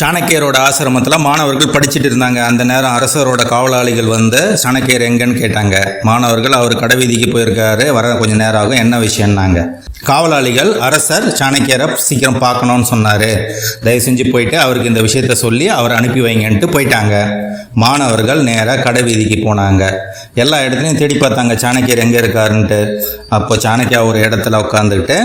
சாணக்கியரோட ஆசிரமத்தில் மாணவர்கள் படிச்சுட்டு இருந்தாங்க. அந்த நேரம் அரசரோட காவலாளிகள் வந்து சாணக்கியர் எங்கன்னு கேட்டாங்க. மாணவர்கள் அவர் கடைவீதிக்கு போயிருக்காரு. வர கொஞ்சம் நேரம் ஆகும். என்ன விஷயம்னாங்க? காவலாளிகள் அரசர் சாணக்கியரை சீக்கிரம் பார்க்கணும்னு சொன்னார். தயவு செஞ்சு போயிட்டு அவருக்கு இந்த விஷயத்த சொல்லி அவரை அனுப்பி வைங்கன்ட்டு போயிட்டாங்க. மாணவர்கள் நேராக கடைவீதிக்கு போனாங்க. எல்லா இடத்துலையும் தேடி பார்த்தாங்க சாணக்கியர் எங்கே இருக்காருன்ட்டு. அப்போ சாணக்கியா ஒரு இடத்துல உட்காந்துக்கிட்டு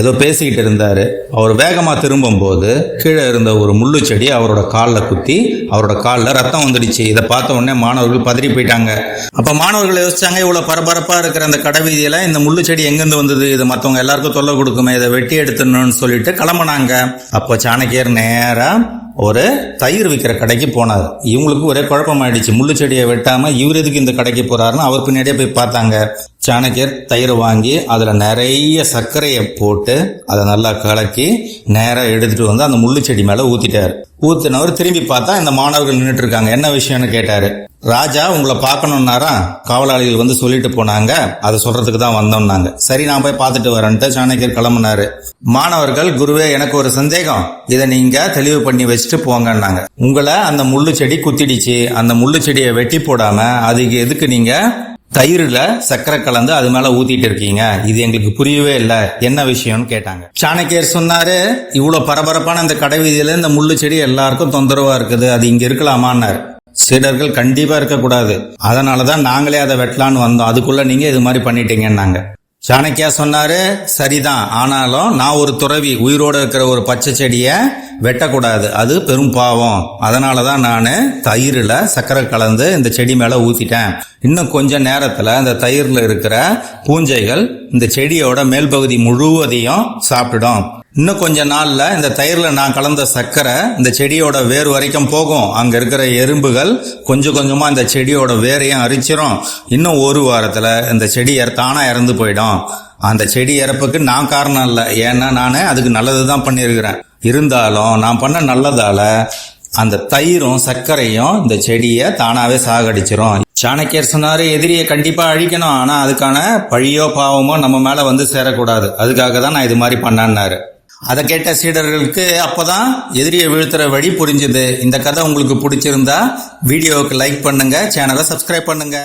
ஏதோ பேசிக்கிட்டு இருந்தார். அவர் வேகமாக திரும்பும்போது கீழே இருந்த ஒரு முள்ளு செடி அவரோட காலில் குத்தி அவரோட காலில் ரத்தம் வந்துடுச்சு. இதை பார்த்த உடனே மாணவர்கள் பதறி போயிட்டாங்க. அப்போ மாணவர்கள் யோசிச்சாங்க இவ்வளோ பரபரப்பாக இருக்கிற அந்த கடைவீதியில் இந்த முள்ளு செடி எங்கேருந்து வந்தது? இது மற்றவங்க எல்லாருக்கும் தொல்லை கொடுக்குமே இதை வெட்டி எடுத்துடணும்னு சொல்லிட்டு கிளம்புனாங்க. அப்போ சாணக்கியர் நேராக ஒரு தயிர் விற்கிற கடைக்கு போனார். இவங்களுக்கு ஒரே குழப்பம் ஆயிடுச்சு முள்ளு செடியை வெட்டாம இவர் எதுக்கு இந்த கடைக்கு போறாருன்னு அவர் பின்னாடியே போய் பார்த்தாங்க. சாணக்கியர் தயிர் வாங்கி அதில் நிறைய சர்க்கரையை போட்டு அதை நல்லா கலக்கி நேராக எடுத்துட்டு வந்து அந்த முள்ளு செடி மேலே ஊத்திட்டார். ஊத்தினவர் திரும்பி பார்த்தா இந்த மாணவர்கள் நின்றுட்டு இருக்காங்க. என்ன விஷயம்னு கேட்டாரு. ராஜா உங்களை பார்க்கணுன்னாரா காவலாளிகள் வந்து சொல்லிட்டு போனாங்க. அதை சொல்றதுக்கு தான் வந்தோம்னாங்க. சரி நான் போய் பார்த்துட்டு வரேன்ட்டு சாணக்கியர் கிளம்புனாரு. மாணவர்கள் குருவே எனக்கு ஒரு சந்தேகம். இதை நீங்க தெளிவு பண்ணி வச்சுட்டு போங்கன்னாங்க. உங்களை அந்த முள்ளு செடி குத்திடுச்சு. அந்த முள்ளு செடியை வெட்டி போடாம அதுக்கு எதுக்கு நீங்க தயிரில் சர்க்கரை கலந்து அது மேல ஊத்திட்டு இருக்கீங்க? இது எங்களுக்கு புரியவே இல்லை. என்ன விஷயம்னு கேட்டாங்க. சாணக்கியர் சொன்னாரு இவ்வளவு பரபரப்பான இந்த கடை வீதியில இந்த முள்ளு செடி எல்லாருக்கும் தொந்தரவா இருக்குது. அது இங்க இருக்கலாமான்னாரு. சீடர்கள் கண்டிப்பா இருக்கக்கூடாது. அதனாலதான் நாங்களே அதை வெட்டலான்னு வந்தோம். அதுக்குள்ள நீங்க இது மாதிரி பண்ணிட்டீங்கன்னாங்க. சாணக்கியா சொன்னாரு சரிதான். ஆனாலும் நான் ஒரு துறவி உயிரோட இருக்கிற ஒரு பச்சை செடியை வெட்டக்கூடாது. அது பெரும் பாவம். அதனால தான் நான் தயிரில் சர்க்கரை கலந்து இந்த செடி மேலே ஊற்றிட்டேன் இன்னும் கொஞ்சம் நேரத்தில் அந்த தயிரில் இருக்கிற பூஞ்சைகள் இந்த செடியோட மேல் பகுதி முழுவதையும் சாப்பிடும் இன்னும் கொஞ்ச நாள்ல இந்த தயிர்ல நான் கலந்த சர்க்கரை இந்த செடியோட வேர் வரைக்கும் போகும். அங்க இருக்கிற எறும்புகள் கொஞ்சம் கொஞ்சமா இந்த செடியோட வேரையும் அரிச்சிரும். இன்னும் ஒரு வாரத்துல இந்த செடி தானா இறந்து போயிடும். அந்த செடி இறப்புக்கு நான் காரணம் இல்லை. ஏன்னா நான் அதுக்கு நல்லது தான் பண்ணியிருக்கிறேன். இருந்தாலும் நான் பண்ண நல்லதால அந்த தயிரும் சர்க்கரையும் இந்த செடியை தானாவே சாகடிச்சிரும். சாணக்கியர் சொன்னாரு எதிரியை கண்டிப்பா அழிக்கணும். ஆனா அதுக்கான பழியோ பாவமோ நம்ம மேல வந்து சேரக்கூடாது. அதுக்காக தான் நான் இது மாதிரி பண்ணான்னாரு. அதை கேட்ட சீடர்களுக்கு அப்போதான் எதிரியை வீழ்த்துற வழி புரிஞ்சுது. இந்த கதை உங்களுக்கு பிடிச்சிருந்தா வீடியோவுக்கு லைக் பண்ணுங்க சேனலை சப்ஸ்கிரைப் பண்ணுங்க.